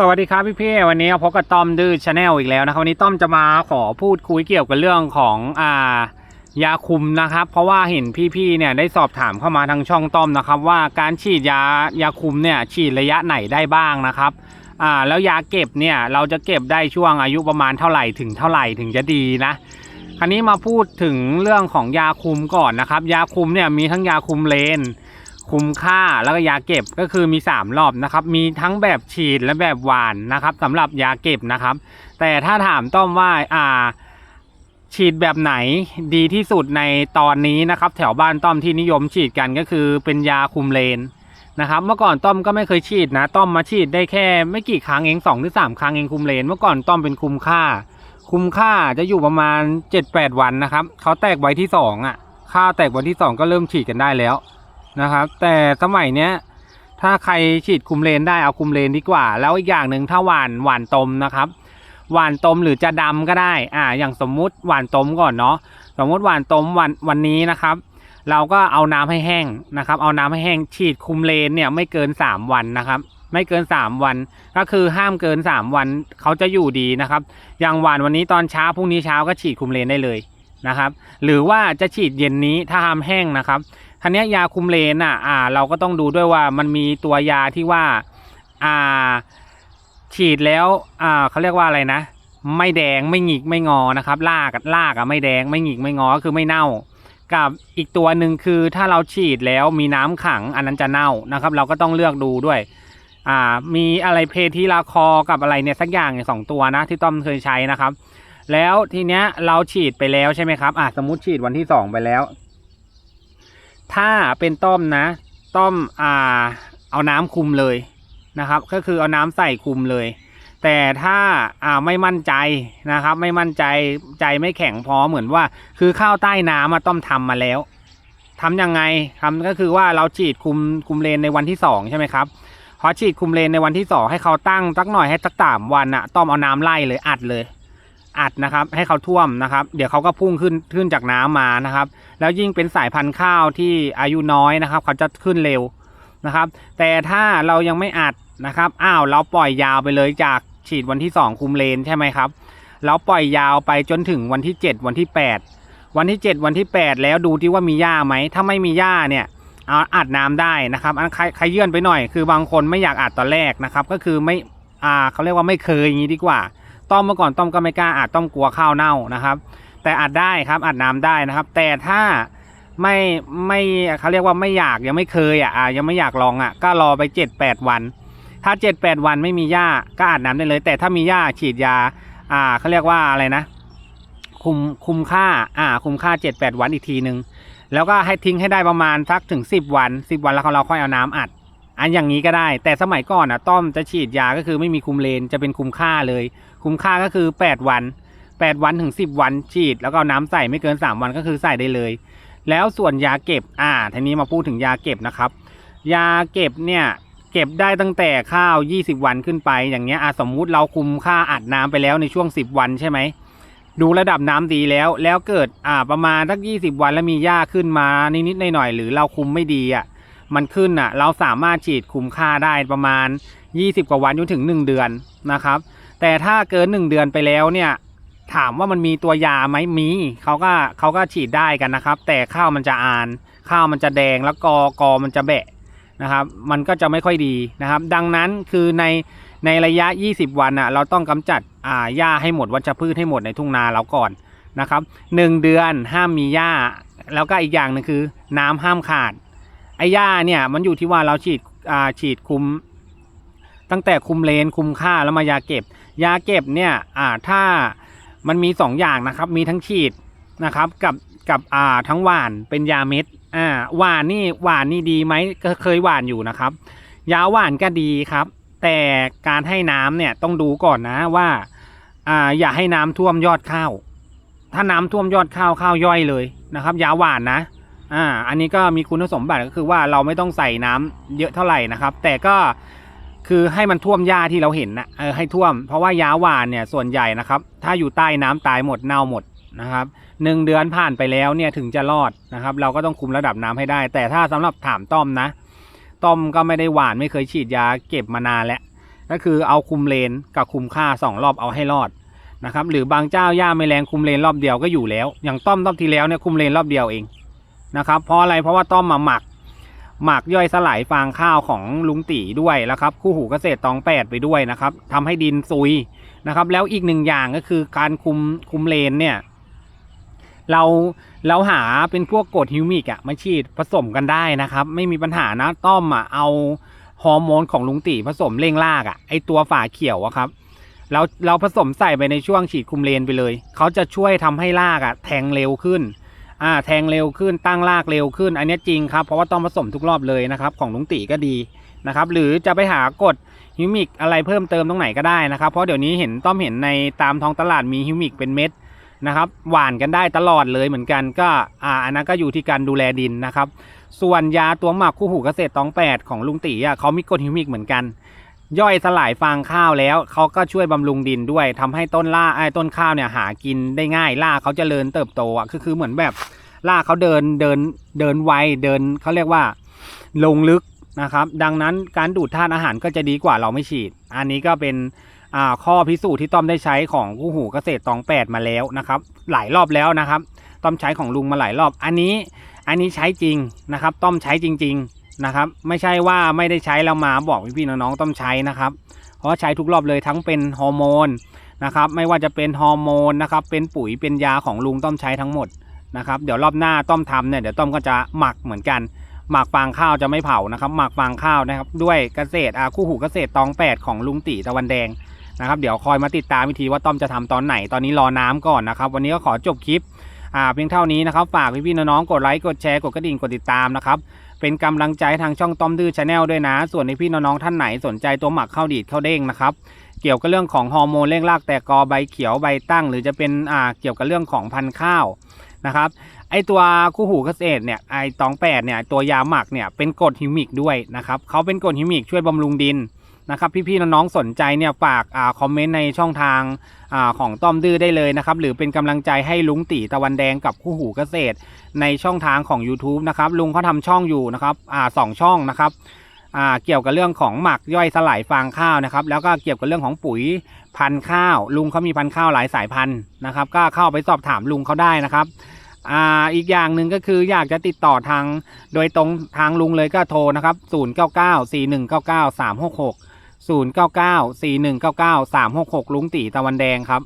สวัสดีครับพี่พี่วันนี้พบกับต้อมดื้อชาแนลอีกแล้วนะครับวันนี้ต้อมจะมาขอพูดคุยเกี่ยวกับเรื่องของอ่ายาคุมนะครับ เพราะว่าเห็นพี่ๆเนี่ยได้สอบถามเข้ามาทางช่องต้อมนะครับ ว่าการฉีดยายาคุมเนี่ยฉีดระยะไหนได้บ้างนะครับอ่าแล้วยาเก็บเนี่ยเราจะเก็บได้ช่วงอายุประมาณเท่าไหร่ถึงเท่าไหร่ถึงจะดีนะคราวนี้มาพูดถึงเรื่องของยาคุมก่อนนะครับ ยาคุมเนี่ยมีทั้งยาคุมเลน คุมค่าแล้วก็ยาเก็บก็คือมี 3 รอบนะครับ มีทั้งแบบฉีดและแบบหวานนะครับสำหรับยาเก็บนะครับ แต่ถ้าถามต้อมว่าอ่า ฉีดแบบไหนดีที่สุดในตอนนี้นะครับ แถวบ้านต้อมที่นิยมฉีดกันก็คือเป็นยาคุมเลนนะครับเมื่อก่อนต้อมก็ไม่เคยฉีดนะ ต้อมมาฉีดได้แค่ไม่กี่ครั้งเองสองหรือสามครั้งเองคุมเลน เมื่อก่อนต้อมเป็นคุมค่า คุมค่าจะอยู่ประมาณ 7-8 วันนะครับเขาแตกไว้ที่สองอะค่าแตกวันที่สองก็เริ่มฉีดกันได้แล้ว นะครับ แต่สมัยเนี้ยถ้าใครฉีดคุมเลนได้เอาคุมเลนดีกว่า แล้วอีกอย่างหนึ่งถ้าหวานหวานตมนะครับหวานตมหรือจะดำก็ได้ อ่า อย่างสมมุติหวานตมก่อนเนาะ สมมุติหวานตมวันวันนี้นะครับ เราก็เอาน้ำให้แห้งนะครับ เอาน้ำให้แห้งฉีดคุมเลนเนี่ยไม่เกิน 3 วันนะครับ ไม่เกิน 3 วัน ก็คือห้ามเกิน 3 วันเขาจะอยู่ดีนะครับ อย่างหวานวันนี้ตอนเช้าพรุ่งนี้เช้าก็ฉีดคุมเลนได้เลยนะครับ หรือว่าจะฉีดเย็นนี้ถ้าห้ามแห้งนะครับ ทีนี้ยาคุมเลนอะอ่า เราก็ต้องดูด้วยว่ามันมีตัวยาที่ว่าอ่าฉีดแล้วอ่าเขาเรียกว่าอะไรนะ ไม่แดงไม่หงิกไม่งอนะครับลากลากอะไม่แดงไม่หงิกไม่งอก็คือไม่เน่า กับอีกตัวหนึ่งคือถ้าเราฉีดแล้วมีน้ำขังอันนั้นจะเน่านะครับ เราก็ต้องเลือกดูด้วยอ่ามีอะไรเพทีลาคอกับอะไรเนี่ยสักอย่างอย่างสองตัวนะ ที่ต้อมเคยใช้นะครับ แล้วทีเนี้ยเราฉีดไปแล้วใช่ไหมครับอ่าสมมติฉีดวันที่สองไปแล้ว ถ้าเป็นต้มนะ ต้มอ่าเอาน้ำคุมเลยนะครับ ก็คือเอาน้ำใส่คุมเลย แต่ถ้าอ่าไม่มั่นใจนะครับ ไม่มั่นใจใจไม่แข็งพอเหมือนว่า คือข้าวใต้น้ำมาต้มทำมาแล้วทำยังไงทำก็คือว่าเราฉีดคุมคุมเลนในวันที่สองใช่ไหมครับพอฉีดคุมเลนในวันที่สองให้เขาตั้งสักหน่อยให้สักสามวันอะต้มเอาน้ำไล่เลยอัดเลย อัดนะครับ ให้เขาท่วมนะครับ เดี๋ยวเขาก็พุ่งขึ้นขึ้นจากน้ำมานะครับ แล้วยิ่งเป็นสายพันธุ์ข้าวที่อายุน้อยนะครับ เขาจะขึ้นเร็วนะครับ แต่ถ้าเรายังไม่อัดนะครับอ้าวเราปล่อยยาวไปเลยจากฉีดวันที่ 2 คุมเลนใช่ไหมครับเราปล่อยยาวไปจนถึงวันที่ 7 วันที่ 8 วันที่ 7 วันที่ 8 แล้วดูที่ว่ามีหญ้าไหมถ้าไม่มีหญ้าเนี่ยเอาอัดน้ำได้นะครับอันใครใครเยื่อนไปหน่อย คือบางคนไม่อยากอัดตอนแรกนะครับ ก็คือไม่อ่าเขาเรียกว่าไม่เคยอย่างนี้ดีกว่า ต้อมเมื่อก่อนต้อมก็ไม่กล้าอัดต้อมกลัวข้าวเน่านะครับ แต่อัดได้ครับอัดน้ำได้นะครับ แต่ถ้าไม่ไม่เขาเรียกว่าไม่อยากยังไม่เคยอะยังไม่อยากลองอะก็รอไปเจ็ดแปดวัน ถ้าเจ็ดแปดวันไม่มีหญ้าก็อัดน้ำได้เลย แต่ถ้ามีหญ้าฉีดยา อ่าเขาเรียกว่าอะไรนะ คุมคุมค่าอ่า คุมค่าเจ็ดแปดวันอีกทีหนึ่งแล้วก็ให้ทิ้งให้ได้ประมาณสักถึงสิบวันสิบวันแล้วเราค่อยเอาน้ำอัด อันอย่างนี้ก็ได้ แต่สมัยก่อนอะต้อมจะฉีดยาก็คือไม่มีคุมเลนจะเป็นคุมค่าเลย คุ้มค่าก็คือ 8 วัน 8 วันถึง 10 วันฉีด แล้วก็น้ำใส่ไม่เกิน 3 วันก็คือใส่ได้เลย แล้วส่วนยาเก็บอ่าทีนี้มาพูดถึงยาเก็บนะครับ ยาเก็บเนี่ยเก็บได้ตั้งแต่ข้าว 20 วันขึ้นไปอย่างเงี้ยอ่าสมมุติเราคุมค่าอัดน้ำไปแล้วในช่วง 10 วันใช่ไหมดูระดับน้ำดีแล้ว แล้วเกิดอ่าประมาณสัก 20 วันแล้วมีหญ้าขึ้นมานิดๆหน่อยๆหรือเราคุมไม่ดีอะมันขึ้นอะ เราสามารถฉีดคุมค่าได้ประมาณ 20 กว่าวันจนถึง 1 เดือนนะครับ แต่ถ้าเกิน1เดือนไปแล้วเนี่ย ถามว่ามันมีตัวยาไหมมีเขาก็เขาก็ฉีดได้กันนะครับ แต่ข้าวมันจะอาน ข้าวมันจะแดงแล้วกอกอมันจะแบะนะครับ มันก็จะไม่ค่อยดีนะครับ ดังนั้นคือในในระยะ 20 วันอะเราต้องกำจัดอ่าหญ้าให้หมดวัชพืชให้หมดในทุ่งนาเราก่อนนะครับหนึ่งเดือนห้ามมีหญ้า แล้วก็อีกอย่างนึงคือ น้ำห้ามขาดไอ้หญ้าเนี่ยมันอยู่ที่ว่าเราฉีดอ่าฉีดคุม ตั้งแต่คุมเลนคุมค่าแล้วมายาเก็บ ยาเก็บเนี่ยอ่าถ้ามันมีสองอย่างนะครับ มีทั้งฉีดนะครับกับกับอ่าทั้งหวานเป็นยาเม็ดอ่าหวานนี่หวานนี่ดีไหมก็เคยหวานอยู่นะครับ ยาหวานก็ดีครับ แต่การให้น้ำเนี่ยต้องดูก่อนนะว่าอ่าอย่าให้น้ำท่วมยอดข้าว ถ้าน้ำท่วมยอดข้าวข้าวย่อยเลยนะครับ ยาหวานนะอ่าอันนี้ก็มีคุณสมบัติก็คือว่าเราไม่ต้องใส่น้ำเยอะเท่าไหร่นะครับ แต่ก็ คือให้มันท่วมหญ้าที่เราเห็นนะเออให้ท่วม เพราะว่ายาหวานเนี่ยส่วนใหญ่นะครับ ถ้าอยู่ใต้น้ำตายหมดเน่าหมดนะครับหนึ่งเดือนผ่านไปแล้วเนี่ยถึงจะรอดนะครับ เราก็ต้องคุมระดับน้ำให้ได้ แต่ถ้าสำหรับถามต้อมนะ ต้อมก็ไม่ได้หวานไม่เคยฉีดยาเก็บมานานแล้วก็คือเอาคุมเลนกับคุมค่าสองรอบเอาให้รอดนะครับหรือบางเจ้าหญ้าไม่แรงคุมเลนรอบเดียวก็อยู่แล้ว อย่างต้อมรอบที่แล้วเนี่ยคุมเลนรอบเดียวเองนะครับเพราะอะไรเพราะว่าต้อมมาหมัก หมักย่อยสลายฟางข้าวของลุงตีด้วยนะครับ คู่หูเกษตรตองแปดไปด้วยนะครับทำให้ดินซุยนะครับ แล้วอีกหนึ่งอย่างก็คือการคุมคุมเลนเนี่ย เราเราหาเป็นพวกกรดฮิวมิกอะมาฉีดผสมกันได้นะครับ ไม่มีปัญหานะต้อมอะเอาฮอร์โมนของลุงตีผสมเร่งรากอะไอตัวฝาเขียวอะครับเราเราผสมใส่ไปในช่วงฉีดคุมเลนไปเลย เขาจะช่วยทำให้รากอะแทงเร็วขึ้น อ่าแทงเร็วขึ้นตั้งรากเร็วขึ้น อันนี้จริงครับ เพราะว่าต้องผสมทุกรอบเลยนะครับ ของลุงตีก็ดีนะครับ หรือจะไปหากดฮิวมิกอะไรเพิ่มเติมตรงไหนก็ได้นะครับ เพราะเดี๋ยวนี้เห็นต้อมเห็นในตามท้องตลาดมีฮิวมิกเป็นเม็ดนะครับหวานกันได้ตลอดเลยเหมือนกันก็อ่าอันนั้นก็อยู่ที่การดูแลดินนะครับ ส่วนยาตัวหมักคู่หูเกษตรตองแปดของลุงตีอะเขามีกรดฮิวมิกเหมือนกัน ย่อยสลายฟางข้าวแล้วเขาก็ช่วยบำรุงดินด้วยทำให้ต้นล่าไอ้ต้นข้าวเนี่ยหากินได้ง่ายล่าเขาจเจริญเติบโตอะคือคือเหมือนแบบล่าเขาเดินเดินเดินไวเดินเขาเรียกว่า ลงลึกนะครับ ดังนั้นการดูดธาตุอาหารก็จะดีกว่าเราไม่ฉีด อันนี้ก็เป็นอ่าข้อพิสูจน์ที่ต้อมได้ใช้ของคู่หูเกษตรตองแปดมาแล้วนะครับ หลายรอบแล้วนะครับ ต้อมใช้ของลุงมาหลายรอบ อันนี้อันนี้ใช้จริงนะครับ ต้อมใช้จริง ๆ นะครับ ไม่ใช่ว่าไม่ได้ใช้แล้วมาบอกพี่ๆน้องๆต้อมใช้นะครับ เพราะใช้ทุกรอบเลยทั้งเป็นฮอร์โมนนะครับไม่ว่าจะเป็นฮอร์โมนนะครับเป็นปุ๋ยเป็นยาของลุงต้อมใช้ทั้งหมดนะครับเดี๋ยวรอบหน้าต้อมทำเนี่ยเดี๋ยวต้อมก็จะหมักเหมือนกัน หมักฟางข้าวจะไม่เผานะครับ หมักฟางข้าวนะครับ ด้วยเกษตรอาคู่หูเกษตรตองแปดของลุงตีตะวันแดงนะครับเดี๋ยวคอยมาติดตามวิธีว่าต้อมจะทำตอนไหนตอนนี้รอน้ำก่อนนะครับ วันนี้ก็ขอจบคลิปอ่าเพียงเท่านี้นะครับฝากพี่ๆน้องๆกดไลค์กดแชร์กดกระดิ่งกดติดตามนะครับ เป็นกำลังใจให้ทางช่องต้อมดื้อชาแนลด้วยนะ ส่วนในพี่น้องๆท่านไหนสนใจตัวหมักข้าวดีดข้าวเด้งนะครับเกี่ยวกับเรื่องของฮอร์โมนเร่งรากแตกกอใบเขียวใบตั้ง หรือจะเป็นอ่าเกี่ยวกับเรื่องของพันธุ์ข้าวนะครับไอตัวคู่หูเกษตรเนี่ยไอตองแปดเนี่ยตัวยาหมักเนี่ยเป็นกรดฮิมิกด้วยนะครับเขาเป็นกรดฮิมิกช่วยบำรุงดิน นะครับพี่ๆน้องๆสนใจเนี่ยฝากอ่าคอมเมนต์ในช่องทางอ่าของต้อมดื้อได้เลยนะครับหรือเป็นกำลังใจให้ลุงตีตะวันแดงกับคู่หูเกษตร ในช่องทางของ YouTube นะครับลุงเขาทำช่องอยู่นะครับอ่าสองช่องนะครับอ่าเกี่ยวกับเรื่องของหมักย่อยสลายฟางข้าวนะครับแล้วก็เกี่ยวกับเรื่องของปุ๋ยพันธุ์ข้าว ลุงเขามีพันธุ์ข้าวหลายสายพันธุ์นะครับก็เข้าไปสอบถามลุงเขาได้นะครับอ่าอีกอย่างหนึ่งก็คืออยากจะติดต่อทาง โดยตรงทางลุงเลยก็โทรนะครับ 0 9 9 4 1 9 9 3 6 6 0 9 9 4 1 9 9 3 6 6 ลุงตีตะวันแดงครับ